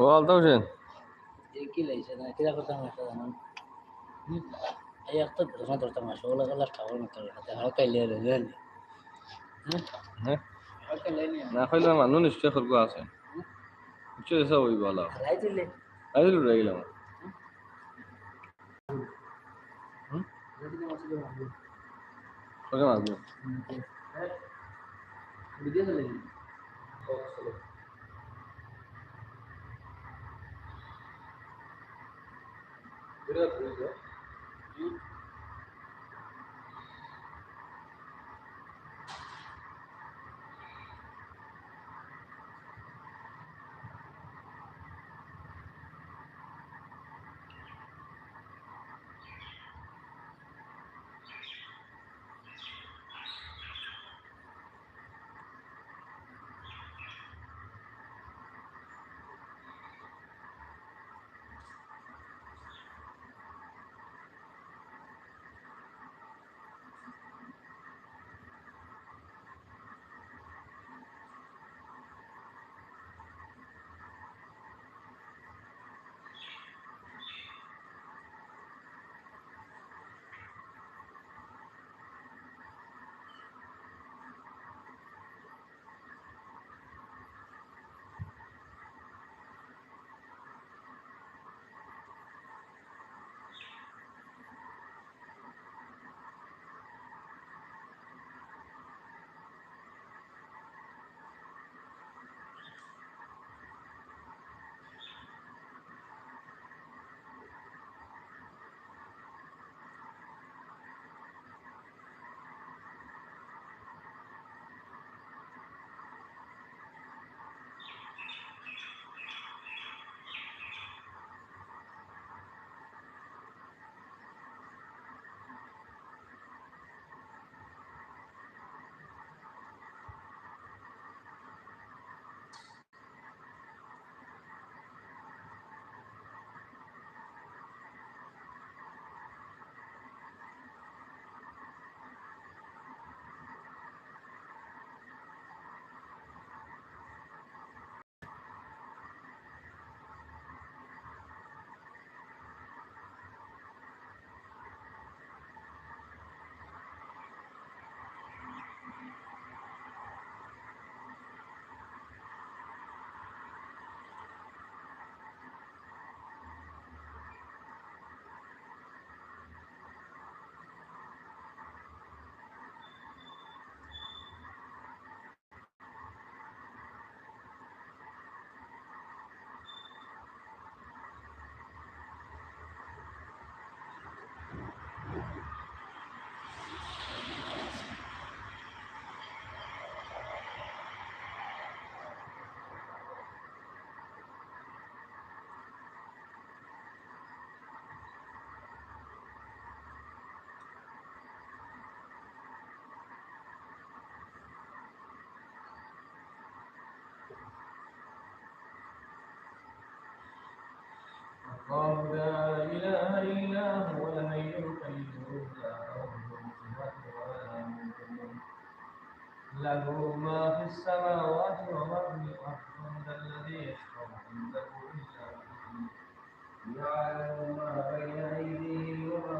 Oldu hocam. İlgiyle işte. İki dakika tamam. Ayakta durma durma. Şoğla kadar kavurma kadar. Halka ileri dön. Ne? Halka ileri. Ne hayla mı? Nun işte kurgu asın. Uçu esa oy bala. Ayrılı. Ayrılı regila mı? Hocam abi. Bir de de. Primeira coisa, né? e الله لا إله إلا هو الحي القيوم له ما في السماوات وما في الأرض الذي يشفع عنده إلا بإذنه يعلم ما بين أيديهم وما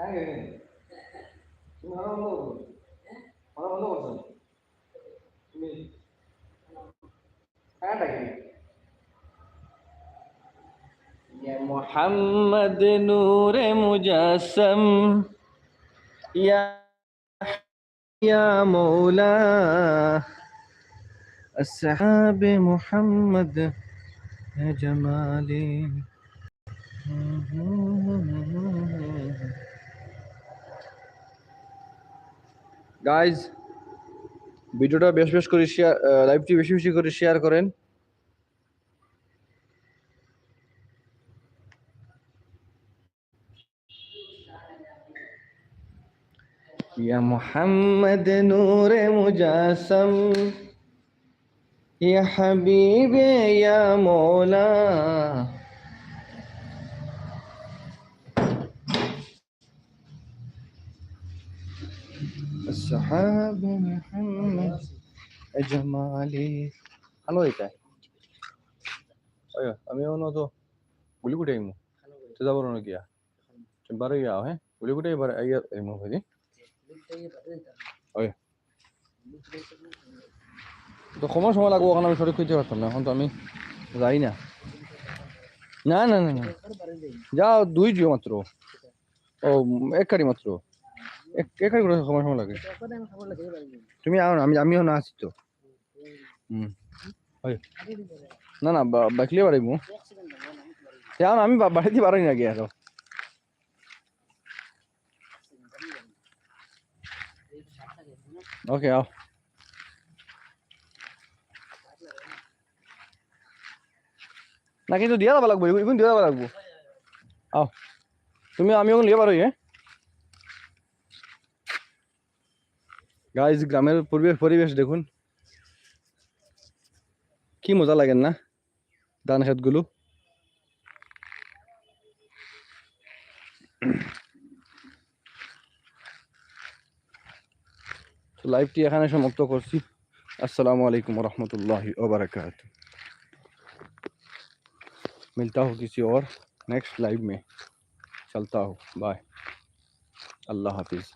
أيوة، أيوة. يا محمد نور مجسم. يا يا مولاه السحاب محمد يا جمالي. Guys ভিডিওটা বেশ বেশ করে share লাইভটি বেশি বেশি করে share করেন يا محمد نور مجسم يا حبيبي يا مولا السحاب محمد جمالي ভালো এটা অয় আমি অন্য তো গুলি কুটে আইমু তো যাব না গিয়া বারে গিয়া হ্যাঁ গুলি কুটে এবার আইয়া আইমু ভাই অয় তো সময় সময় লাগবো ওখানে আমি সঠিক খুঁজতে পারতাম না এখন তো আমি যাই না না না না না যাও দুই জিও মাত্র ও এক গাড়ি মাত্র এক এক করে সময় সময় লাগে। তুমি আও না আমি আমিও না আছি তো। হুম। না না বাকলে বাড়াইবো যাও না আমি বাড়িতে বাড়াই না গিয়ে আরও। ওকে আও। না কিন্তু দিয়া যাবা লাগবো এখন দিয়া যাবা লাগবো। আও। তুমি আমি ওখানে লিয়ে পারোই হ্যাঁ? গাইজ গ্রামের পরিবেশ পরিবেশ দেখুন কি মজা লাগেন না ধান ক্ষেতগুলো তো লাইভটি এখানে সমাপ্ত করছি আসসালামু আলাইকুম রহমতুল্লাহ ওবরাকাত मिलता हूँ किसी और नेक्स्ट लाइव में चलता हूँ बाय अल्लाह हाफिज़